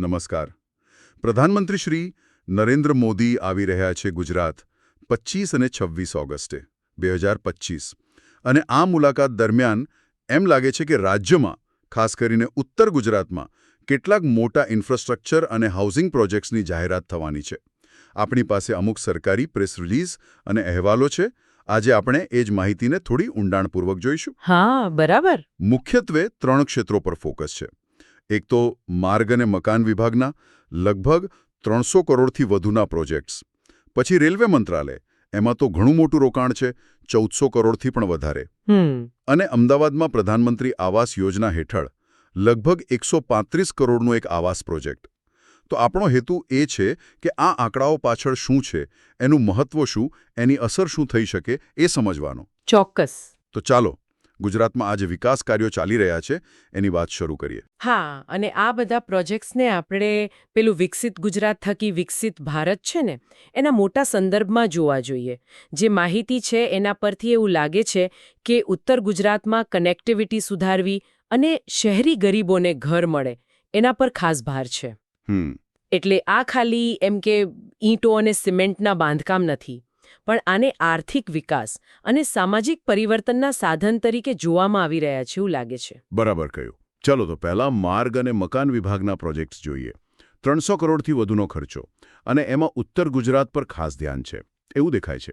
નમસ્કાર. પ્રધાનમંત્રી શ્રી નરેન્દ્ર મોદી આવી રહ્યા છે ગુજરાત પચીસ અને છવ્વીસ ઓગસ્ટે બે અને આ મુલાકાત દરમિયાન એમ લાગે છે કે રાજ્યમાં ખાસ કરીને ઉત્તર ગુજરાતમાં કેટલાક મોટા ઇન્ફ્રાસ્ટ્રક્ચર અને હાઉસિંગ પ્રોજેક્ટ્સની જાહેરાત થવાની છે. આપણી પાસે અમુક સરકારી પ્રેસ રિલીઝ અને અહેવાલો છે. આજે આપણે એ જ માહિતીને થોડી ઊંડાણપૂર્વક જોઈશું. હા બરાબર. મુખ્યત્વે ત્રણ ક્ષેત્રો પર ફોકસ છે. એક તો માર્ગ અને મકાન વિભાગના લગભગ ત્રણસો કરોડથી વધુના પ્રોજેક્ટ્સ. પછી રેલવે મંત્રાલય એમાં તો ઘણું મોટું રોકાણ છે ચૌદસો કરોડથી પણ વધારે. હમ. અને અમદાવાદમાં પ્રધાનમંત્રી આવાસ યોજના હેઠળ લગભગ એકસો કરોડનો એક આવાસ પ્રોજેક્ટ. તો આપણો હેતુ એ છે કે આ આંકડાઓ પાછળ શું છે એનું મહત્વ શું એની અસર શું થઈ શકે એ સમજવાનો. ચોક્કસ. તો ચાલો ગુજરાતમાં આજે વિકાસ કાર્યો ચાલી રહ્યા છે એની વાત શરૂ કરીએ. હા અને આ બધા પ્રોજેક્ટ્સને આપણે પેલું વિકસિત ગુજરાત થકી વિકસિત ભારત છે ને એના મોટા સંદર્ભમાં જોવા જોઈએ. જે માહિતી છે એના પરથી એવું લાગે છે કે ઉત્તર ગુજરાતમાં કનેક્ટિવિટી સુધારવી અને શહેરી ગરીબોને ઘર મળે એના પર ખાસ ભાર છે. એટલે આ ખાલી એમ કે ઈંટો અને સિમેન્ટના બાંધકામ નથી. પણ આને આર્થિક વિકાસ અને સામાજિક પરિવર્તનના સાધન તરીકે જોવામાં આવી રહ્યા છે એવું લાગે છે. બરાબર કહ્યું. ચલો તો પહેલા માર્ગ અને મકાન વિભાગના પ્રોજેક્ટ્સ જોઈએ. ત્રણસો કરોડથી વધુનો ખર્ચો અને એમાં ઉત્તર ગુજરાત પર ખાસ ધ્યાન છે. એવું દેખાય છે.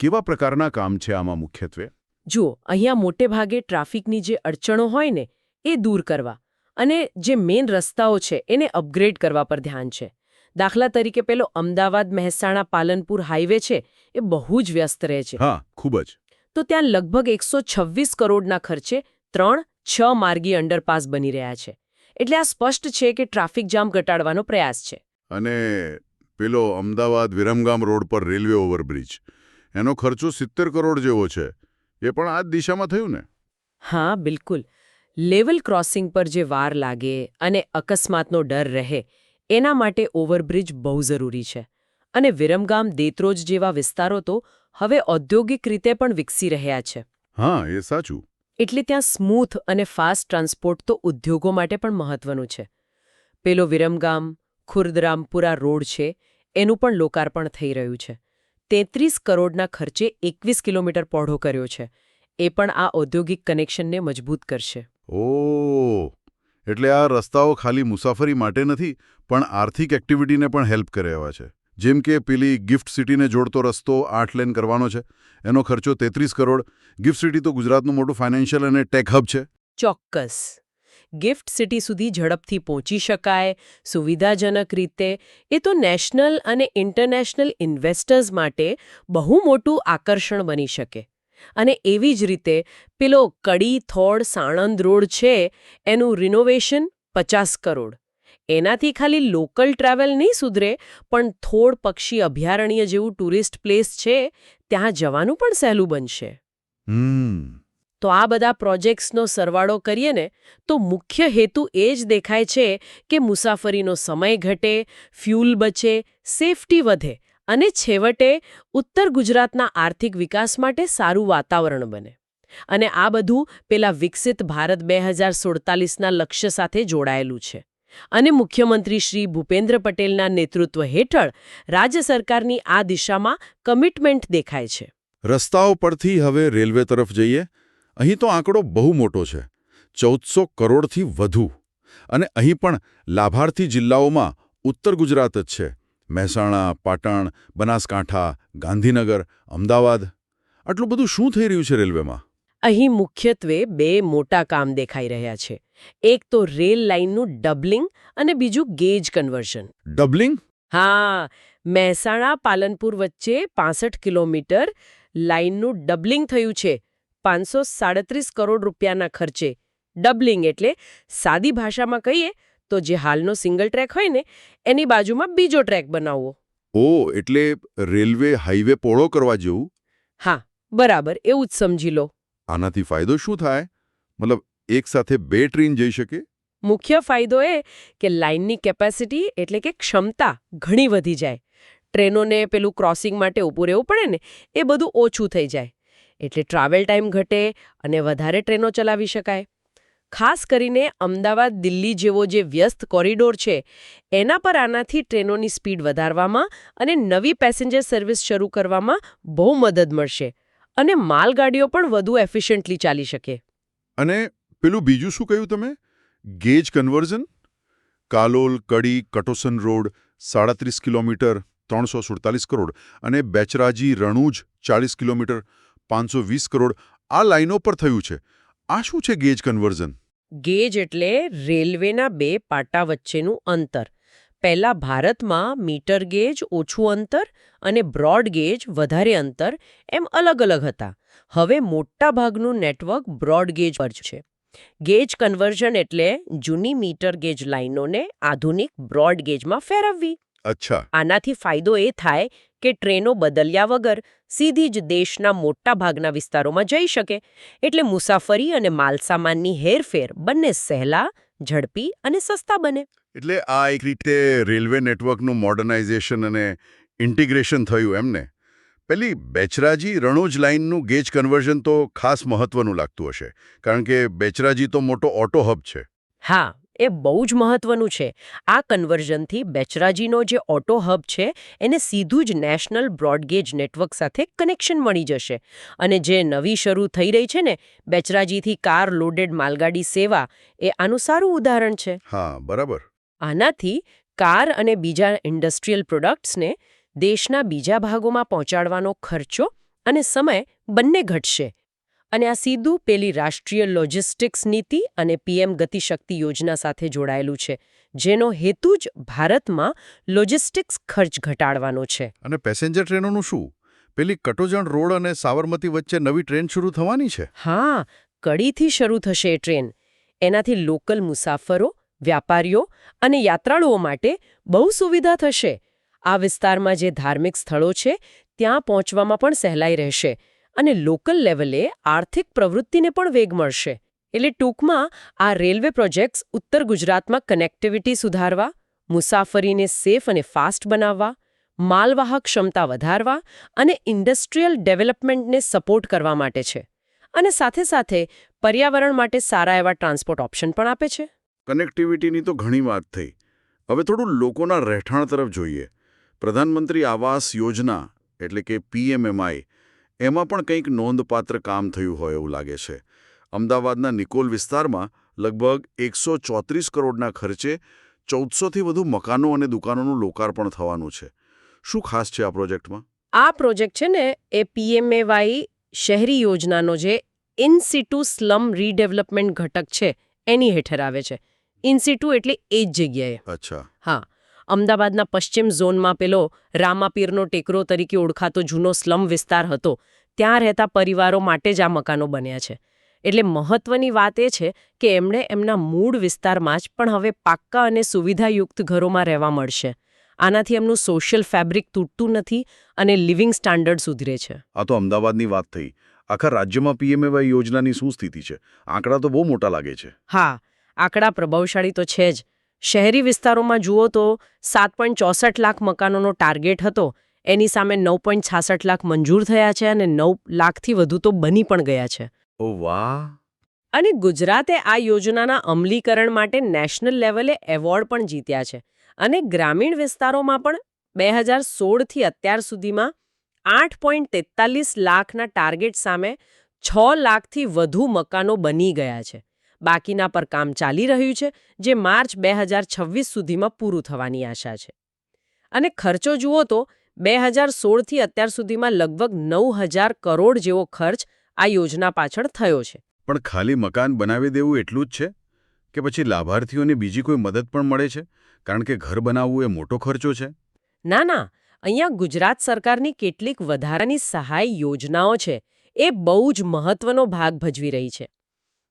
કેવા પ્રકારના કામ છે આમાં મુખ્યત્વે? જુઓ અહીંયા મોટે ભાગે ટ્રાફિકની જે અડચણો હોય ને એ દૂર કરવા અને જે મેઇન રસ્તાઓ છે એને અપગ્રેડ કરવા પર ધ્યાન છે. દાખલા તરીકે પેલો અમદાવાદ મહેસાણા પાલનપુર હાઈવે છે એ બહુ જ વ્યસ્ત રહે છે. હા ખૂબ જ. તો ત્યાં લગભગ એકસો કરોડના ખર્ચે ત્રણ છ માર્ગી અંડરપાસ બની રહ્યા છે. એટલે આ સ્પષ્ટ છે કે ટ્રાફિક જામ ઘટાડવાનો પ્રયાસ છે. અને પેલો અમદાવાદ વિરમગામ રોડ પર રેલવે ઓવરબ્રિજ એનો ખર્ચો સિત્તેર કરોડ જેવો છે. એ પણ આ જ દિશામાં થયું ને? હા બિલકુલ. લેવલ ક્રોસિંગ પર જે વાર લાગે અને અકસ્માતનો ડર રહે એના માટે ઓવરબ્રિજ બહુ જરૂરી છે. અને વિરમગામ દેત્રોજ જેવા વિસ્તારો તો હવે ઔદ્યોગિક રીતે પણ વિકસી રહ્યા છે. હા એ સાચું. એટલે ત્યાં સ્મૂથ અને ફાસ્ટ ટ્રાન્સપોર્ટ તો ઉદ્યોગો માટે પણ મહત્વનું છે. પેલો વિરમગામ ખુર્દરામપુરા રોડ છે એનું પણ લોકાર્પણ થઈ રહ્યું છે. તેત્રીસ કરોડના ખર્ચે એકવીસ કિલોમીટર પહોળો કર્યો છે. એ પણ આ ઔદ્યોગિક કનેક્શનને મજબૂત કરશે. ઓ એટલે આ રસ્તાઓ ખાલી મુસાફરી માટે નથી, પણ આર્થિક એક્ટિવિટીને પણ હેલ્પ કરે એવા છે. જેમ કે પેલી ગિફ્ટ સિટીને જોડતો રસ્તો આઠ લેન કરવાનો છે. એનો ખર્ચો તેત્રીસ કરોડ. ગિફ્ટ સિટી તો ગુજરાતનું મોટું ફાઇનાન્શિયલ અને ટેક હબ છે. ચોક્કસ. ગિફ્ટ સિટી સુધી ઝડપથી પહોંચી શકાય, સુવિધાજનક રીતે. એ તો નેશનલ અને ઇન્ટરનેશનલ ઇન્વેસ્ટર્સ માટે બહુ મોટું આકર્ષણ બની શકે. અને એવી જ રીતે પેલો કડી થોડ સાણંદ રોડ છે એનું રિનોવેશન પચાસ કરોડ. એનાથી ખાલી લોકલ ટ્રાવેલ નહીં સુધરે પણ થોડ પક્ષી અભયારણ્ય જેવું ટુરિસ્ટ પ્લેસ છે ત્યાં જવાનું પણ સહેલું બનશે. તો આ બધા પ્રોજેક્ટ્સનો સરવાળો કરીએ ને તો મુખ્ય હેતુ એ જ દેખાય છે કે મુસાફરીનો સમય ઘટે ફ્યુલ બચે સેફટી વધે અને છેવટે ઉત્તર ગુજરાતના આર્થિક વિકાસ માટે સારું વાતાવરણ બને. અને આ બધું પેલા વિકસિત ભારત બે હજાર સુડતાલીસના લક્ષ્ય સાથે જોડાયેલું છે. અને મુખ્યમંત્રી શ્રી ભૂપેન્દ્ર પટેલના નેતૃત્વ હેઠળ રાજ્ય સરકારની આ દિશામાં કમિટમેન્ટ દેખાય છે. રસ્તાઓ પરથી હવે રેલવે તરફ જઈએ. અહીં તો આંકડો બહુ મોટો છે. ચૌદસો કરોડથી વધુ. અને અહીં પણ લાભાર્થી જિલ્લાઓમાં ઉત્તર ગુજરાત જ છે. મહેસાણા પાટણ બનાસકાંઠા ગાંધીનગર અમદાવાદ. આટલું બધું શું થઈ રહ્યું છે રેલવેમાં? અહીં મુખ્યત્વે બે મોટા કામ દેખાઈ રહ્યા છે. એક તો રેલ લાઇનનું ડબલિંગ અને બીજું ગેજ કન્વર્ઝન. ડબલિંગ? હા મહેસાણા પાલનપુર વચ્ચે પાસઠ કિલોમીટર લાઇનનું ડબલિંગ થયું છે. પાંચસો સાડત્રીસ કરોડ રૂપિયાના ખર્ચે. ડબલિંગ એટલે સાદી ભાષામાં કહીએ તો જે હાલનો સિંગલ ટ્રેક હોય ને એની બાજુમાં બીજો ટ્રેક બનાવવો ઓ એટલે રેલવે હાઈવે પોળો કરવા જેવું? હા બરાબર એવું જ સમજી લો. આનાથી ફાયદો શું થાય? મતલબ એક સાથે બે ટ્રેન જઈ શકે? મુખ્ય ફાયદો એ કે લાઇનની કેપેસિટી એટલે કે ક્ષમતા ઘણી વધી જાય. ટ્રેનોને પેલું ક્રોસિંગ માટે ઊભું રહેવું પડે ને એ બધું ઓછું થઈ જાય. એટલે ટ્રાવેલ ટાઈમ ઘટે અને વધારે ટ્રેનો ચલાવી શકાય. ખાસ કરીને અમદાવાદ દિલ્હી જેવો જે વ્યસ્ત કોરિડોર છે, એના પર આનાથી ટ્રેનોની સ્પીડ વધારવામાં અને નવી પેસેન્જર સર્વિસ શરૂ કરવામાં બહુ મદદ મળશે અને માલગાડીઓ પણ વધુ એફિશિયન્ટલી ચાલી શકે. અને પેલું બીજું શું કહ્યું તમે? Gauge conversion? Kalol, Kadi, Katosan road, સાડત્રીસ કિલોમીટર, ત્રણસો સુડતાલીસ કરોડ અને બેચરાજી, રણુજ, ચાલીસ કિલોમીટર, પાંચસો વીસ કરોડ આ લાઈનો પર થયું છે. આ શું છે ગેજ કન્વર્ઝન? ગેજ એટલે રેલવેના બે પાટા વચ્ચેનું અંતર. પહેલા ભારતમાં મીટર ગેજ ઓછું અંતર અને બ્રોડ ગેજ વધારે અંતર એમ અલગ અલગ હતા. હવે મોટા ભાગનું નેટવર્ક બ્રોડ ગેજ પર છે. ગેજ કન્વર્ઝન એટલે જૂની મીટર ગેજ લાઇનોને આધુનિક બ્રોડ ગેજમાં ફેરવવી. અચ્છા. આનાથી ફાયદો એ થાય કે ટ્રેનો બદલ્યા વગર સીધી જ દેશના મોટા ભાગના વિસ્તારોમાં જઈ શકે એટલે મુસાફરી અને માલસામાનની હેરફેર બંને સહેલા ઝડપી અને સસ્તા બને. એટલે આ એક રીતે રેલવે નેટવર્કનું મોડર્નાઇઝેશન અને ઇન્ટિગ્રેશન થયું એમને પેલી બેચરાજી રણોજ લાઇનનું ગેજ કન્વર્ઝન તો ખાસ મહત્વનું લાગતું હશે કારણ કે બેચરાજી તો મોટો ઓટો હબ છે. હા એ બહુ જ મહત્વનું છે. આ કન્વર્ઝનથી બેચરાજીનો જે ઓટો હબ છે એને સીધું જ નેશનલ બ્રોડગેજ નેટવર્ક સાથે કનેક્શન મળી જશે. અને જે નવી શરૂ થઈ રહી છે ને બેચરાજીથી કાર લોડેડ માલગાડી સેવા એ આનું સારું ઉદાહરણ છે. હા બરાબર. આનાથી કાર અને બીજા ઇન્ડસ્ટ્રીયલ પ્રોડક્ટ્સને દેશના બીજા ભાગોમાં પહોંચાડવાનો ખર્ચો અને સમય બંને ઘટશે. અને આ સીધું પેલી રાષ્ટ્રીય લોજિસ્ટિક્સ નીતિ અને પીએમ ગતિશક્તિ યોજના સાથે જોડાયેલું છે જેનો હેતુ જ ભારતમાં લોજિસ્ટિક્સ ખર્ચ ઘટાડવાનો છે. અને પેસેન્જર ટ્રેનોનું શું? પેલી કટોજણ રોડ અને સાબરમતી વચ્ચે નવી ટ્રેન શરૂ થવાની છે? હા કડીથી શરૂ થશે એ ટ્રેન? એનાથી લોકલ મુસાફરો વ્યાપારીઓ અને યાત્રાળુઓ માટે બહુ સુવિધા થશે. આ વિસ્તારમાં જે ધાર્મિક સ્થળો છે ત્યાં પહોંચવામાં પણ સહેલાઈ રહેશે. અને લોકલ લેવલે આર્થિક પ્રવૃત્તિને પણ વેગ મળશે. એટલે ટૂંકમાં, આ રેલવે પ્રોજેક્ટ્સ ઉત્તર ગુજરાતમાં કનેક્ટિવિટી સુધારવા, મુસાફરીને સેફ અને ફાસ્ટ બનાવવા, માલવાહક ક્ષમતા વધારવા અને ઇન્ડસ્ટ્રીયલ ડેવલપમેન્ટને સપોર્ટ કરવા માટે છે. અને સાથે સાથે પર્યાવરણ માટે સારા એવા ટ્રાન્સપોર્ટ ઓપ્શન પણ આપે છે. કનેક્ટિવિટીની તો ઘણી વાત થઈ. હવે થોડું લોકોના રહેઠાણ તરફ જોઈએ. પ્રધાનમંત્રી આવાસ યોજના, એટલે કે પીએમએમઆઈ એમાં પણ કંઈક નોંધપાત્ર કામ થયું હોય એવું લાગે છે. અમદાવાદના નિકોલ વિસ્તારમાં લગભગ એકસો ચોત્રીસ કરોડના ખર્ચે ચૌદસોથી વધુ મકાનો અને દુકાનોનું લોકાર્પણ થવાનું છે. શું ખાસ છે આ પ્રોજેક્ટમાં? આ પ્રોજેક્ટ છે ને એ પીએમએવાય શહેરી યોજનાનો જે ઇન સિટુ સ્લમ રીડેવલપમેન્ટ ઘટક છે એની હેઠળ આવે છે. ઇન સિટુ એટલે એ જ જગ્યાએ. અચ્છા. હા. અમદાવાદના પશ્ચિમ ઝોનમાં પેલો રામાપીરનો ટેકરો તરીકે ઓળખાતો જૂનો સ્લમ વિસ્તાર હતો. ત્યાં રહેતા પરિવારો માટે જ આ મકાનો બન્યા છે. એટલે મહત્વની વાત એ છે કે એમણે એમના મૂળ વિસ્તારમાં જ પણ હવે પાક્કા અને સુવિધાયુક્ત ઘરોમાં રહેવા મળશે. આનાથી એમનું સોશિયલ ફેબ્રિક તૂટતું નથી અને લિવિંગ સ્ટાન્ડર્ડ સુધરે છે. આ તો અમદાવાદની વાત થઈ. આખા રાજ્યમાં પીએમએવાય યોજનાની શું સ્થિતિ છે? આંકડા તો બહુ મોટા લાગે છે. હા આંકડા પ્રભાવશાળી તો છે જ. શહેરી વિસ્તારોમાં જુઓ તો સાત પોઈન્ટ ચોસઠ લાખ મકાનોનો ટાર્ગેટ હતો. એની સામે નવ પોઈન્ટ છાસઠ લાખ મંજૂર થયા છે અને નવ લાખથી વધુ તો બની પણ ગયા છે. ઓ વાહ! અને ગુજરાતે આ યોજનાના અમલીકરણ માટે નેશનલ લેવલે એવોર્ડ પણ જીત્યા છે અને ગ્રામીણ વિસ્તારોમાં પણ બે હજાર સોળથી અત્યાર સુધીમાં આઠ પોઈન્ટ તેતાલીસ લાખના ટાર્ગેટ સામે છ લાખથી વધુ મકાનો બની ગયા છે. બાકીના પર કામ ચાલી રહ્યું છે જે માર્ચ બે હજાર છવ્વીસ સુધીમાં પૂરું થવાની આશા છે. અને ખર્ચો જુઓ તો બે હજાર સોળથી અત્યાર સુધીમાં લગભગ નવ હજાર કરોડ જેવો ખર્ચ આ યોજના પાછળ થયો છે. પણ ખાલી મકાન બનાવી દેવું એટલું જ છે? કે પછી લાભાર્થીઓને બીજી કોઈ મદદ પણ મળે છે? કારણ કે ઘર બનાવવું એ મોટો ખર્ચો છે? ના ના. અહીંયા ગુજરાત સરકારની કેટલીક વધારાની સહાય યોજનાઓ છે. એ બહુ જ મહત્વનો ભાગ ભજવી રહી છે.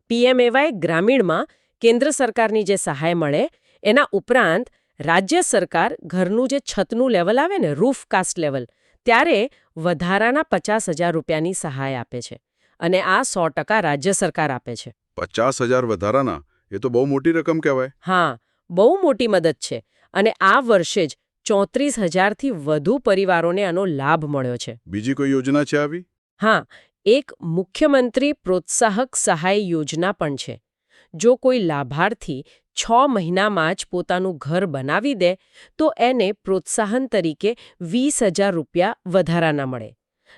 પીએમએવાય ગ્રામીણમાં કેન્દ્ર સરકારની જે સહાય મળે એના ઉપરાંત રાજ્ય સરકાર ઘરનું જે છતનું લેવલ આવે ને રૂફ કાસ્ટ લેવલ ત્યારે વધારાના પચાસ હજાર રૂપિયાની સહાય આપે છે. અને આ સો રાજ્ય સરકાર આપે છે. પચાસ હજાર વધારાના? એ તો બહુ મોટી રકમ કહેવાય. હા બહુ મોટી મદદ છે. અને આ વર્ષે જ ચોત્રીસ હજારથી વધુ પરિવારોને આનો લાભ મળ્યો છે. બીજી કોઈ યોજના છે આવી? હા એક મુખ્યમંત્રી પ્રોત્સાહક સહાય યોજના પણ છે. જો કોઈ લાભાર્થી છ મહિનામાં જ પોતાનું ઘર બનાવી દે તો એને પ્રોત્સાહન તરીકે વીસ હજાર રૂપિયા વધારાના મળે.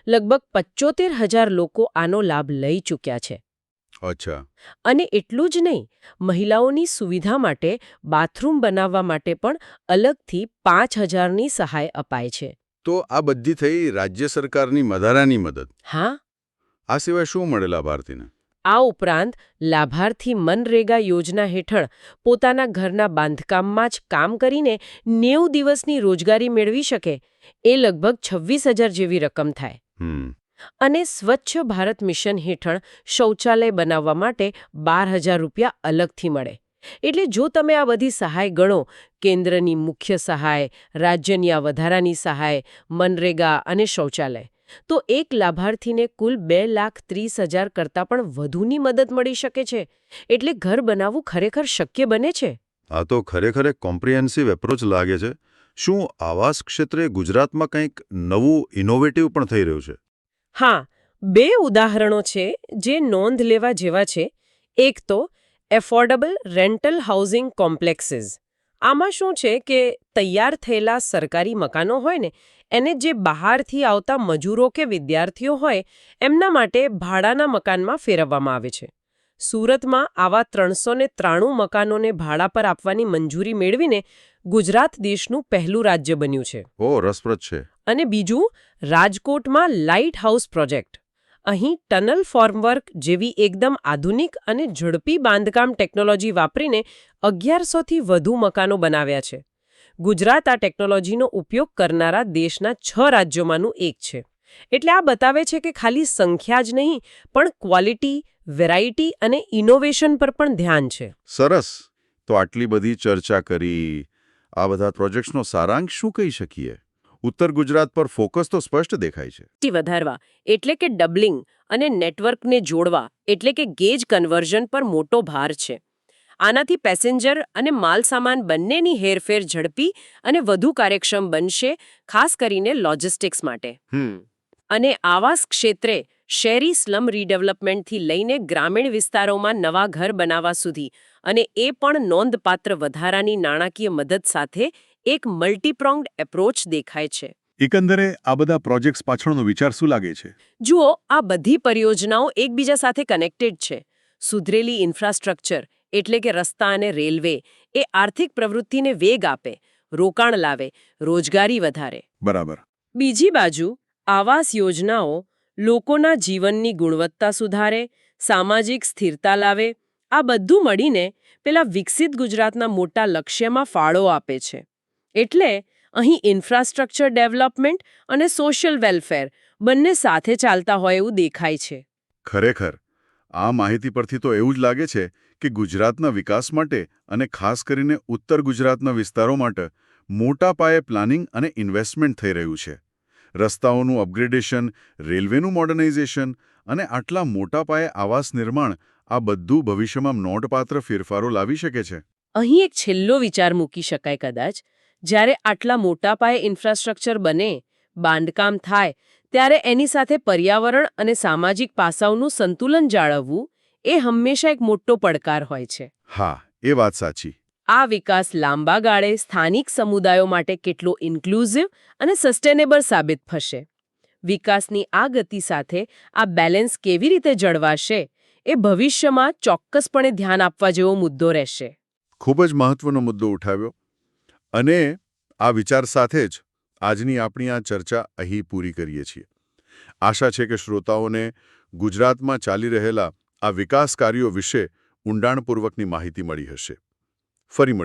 લગભગ પચોતેર હજાર લોકો આનો લાભ લઈ ચૂક્યા છે. અચ્છા. અને એટલું જ નહીં મહિલાઓની સુવિધા માટે બાથરૂમ બનાવવા માટે પણ અલગથી પાંચ હજારની સહાય અપાય છે. તો આ બધી થઈ રાજ્ય સરકારની વધારાની મદદ? હા. આ સિવાય શું મળે લાભાર્થીને? આ ઉપરાંત લાભાર્થી મનરેગા યોજના હેઠળ પોતાના ઘરના બાંધકામમાં જ કામ કરીને નેવું દિવસની રોજગારી મેળવી શકે. એ લગભગ છવ્વીસ હજાર જેવી રકમ થાય. અને સ્વચ્છ ભારત મિશન હેઠળ શૌચાલય બનાવવા માટે બાર હજાર રૂપિયા અલગથી મળે. એટલે જો તમે આ બધી સહાય ગણો કેન્દ્રની મુખ્ય સહાય રાજ્યની આ વધારાની સહાય મનરેગા અને શૌચાલય તો એક લાભાર્થીને કુલ બે લાખ ત્રીસ હજાર કરતાં પણ વધુની મદદ મળી શકે છે. એટલે ઘર બનાવવું ખરેખર શક્ય બને છે? આ તો ખરેખર એક કોમ્પ્રિહેન્સિવ એપ્રોચ લાગે છે. શું આવાસ ક્ષેત્રે ગુજરાતમાં કંઈક નવું ઇનોવેટિવ પણ થઈ રહ્યું છે? હા બે ઉદાહરણો છે જે નોંધ લેવા જેવા છે. એક તો એફોર્ડેબલ રેન્ટલ હાઉસિંગ કોમ્પ્લેક્સીસ આમાં શું છે કે તૈયાર થયેલા સરકારી મકાનો હોય ને એને જે બહારથી આવતા મજૂરો કે વિદ્યાર્થીઓ હોય એમના માટે ભાડાના મકાનમાં ફેરવવામાં આવે છે. સુરતમાં આવા ત્રણસો ને ત્રાણું મકાનોને ભાડા પર આપવાની મંજૂરી મેળવીને ગુજરાત દેશનું પહેલું રાજ્ય બન્યું છે. ઓ રસપ્રદ છે. અને બીજું રાજકોટમાં લાઇટ હાઉસ પ્રોજેક્ટ અહીં ટનલ ફોર્મવર્ક જેવી એકદમ આધુનિક અને ઝડપી બાંધકામ ટેકનોલોજી વાપરીને અગિયારસોથી વધુ મકાનો બનાવ્યા છે. ગુજરાત આ ટેકનોલોજીનો ઉપયોગ કરનારા દેશના છ રાજ્યોમાંનું એક છે. એટલે આ બતાવે છે કે ખાલી સંખ્યા જ નહીં, પણ ક્વોલિટી, વેરાયટી અને ઇનોવેશન પર પણ ધ્યાન છે. સરસ. તો આટલી બધી ચર્ચા કરી, આ બધા પ્રોજેક્ટ્સનો સારાંશ શું કહી શકીએ? ઉત્તર ગુજરાત પર ફોકસ તો સ્પષ્ટ દેખાય છે. વધારવા એટલે કે ડબલિંગ અને નેટવર્કને જોડવા એટલે કે ગેજ કન્વર્ઝન પર મોટો ભાર છે. આનાથી પેસેન્જર અને માલસામાન બંનેની હેરફેર ઝડપી અને વધુ કાર્યક્ષમ બનશે ખાસ કરીને લોજિસ્ટિક્સ માટે. અને આવાસ ક્ષેત્રે શહેરી સ્લમ રીડેવલપમેન્ટથી લઈને ગ્રામીણ વિસ્તારોમાં નવા ઘર બનાવવા સુધી અને એ પણ નોંધપાત્ર વધારાની નાણાકીય મદદ સાથે એક મલ્ટીપ્રોંગ્ડ એપ્રોચ દેખાય છે. એકંદરે આ બધા પ્રોજેક્ટ્સ પાછળનો વિચાર શું લાગે છે? જુઓ આ બધી પરિયોજનાઓ એકબીજા સાથે કનેક્ટેડ છે. સુધરેલી ઇન્ફ્રાસ્ટ્રક્ચર એટલે કે રસ્તા અને રેલવે એ આર્થિક પ્રવૃત્તિને વેગ આપે રોકાણ લાવે રોજગારી વધારે. બરાબર. બીજી બાજુ આવાસ યોજનાઓ લોકોના જીવનની ગુણવત્તા સુધારે સામાજિક સ્થિરતા લાવે આ બધું મળીને પેલા વિકસિત ગુજરાતના મોટા લક્ષ્યમાં ફાળો આપે છે. એટલે અહીં ઇન્ફ્રાસ્ટ્રક્ચર ડેવલપમેન્ટ અને સોશિયલ વેલફેર બંને સાથે ચાલતા હોય એવું દેખાય છે. ખરેખર આ માહિતી પરથી તો એવું જ લાગે છે કે ગુજરાતના વિકાસ માટે અને ખાસ કરીને ઉત્તર ગુજરાતના વિસ્તારો માટે મોટા પાયે પ્લાનિંગ અને ઇન્વેસ્ટમેન્ટ થઈ રહ્યું છે. રસ્તાઓનું અપગ્રેડેશન રેલવેનું મોડર્નાઇઝેશન અને આટલા મોટા પાયે આવાસ નિર્માણ આ બધું ભવિષ્યમાં નોંધપાત્ર ફેરફારો લાવી શકે છે. અહીં એક છેલ્લો વિચાર મૂકી શકાય કદાચ જ્યારે આટલા મોટા પાયે ઇન્ફ્રાસ્ટ્રક્ચર બને બાંધકામ થાય ત્યારે એની સાથે પર્યાવરણ અને સામાજિક પાસાઓનું સંતુલન જાળવવું એ હંમેશા એક મોટો પડકાર હોય છે. હા એ વાત સાચી. આ વિકાસ લાંબા ગાળે સ્થાનિક સમુદાયો માટે કેટલો ઇન્ક્લુઝિવ અને સસ્ટેનેબલ સાબિત થશે. વિકાસની આ ગતિ સાથે આ બેલેન્સ કેવી રીતે જળવાશે એ ભવિષ્યમાં ચોક્કસપણે ધ્યાન આપવા જેવો મુદ્દો રહેશે. ખૂબ જ મહત્વનો મુદ્દો ઉઠાવ્યો. અને આ વિચાર સાથે જ આજની આપણી આ ચર્ચા અહીં પૂરી કરીએ છીએ. આશા છે કે શ્રોતાઓને ગુજરાતમાં ચાલી રહેલા આ વિકાસ કાર્યો વિશે ઊંડાણપૂર્વકની માહિતી મળી હશે. ફરી મળી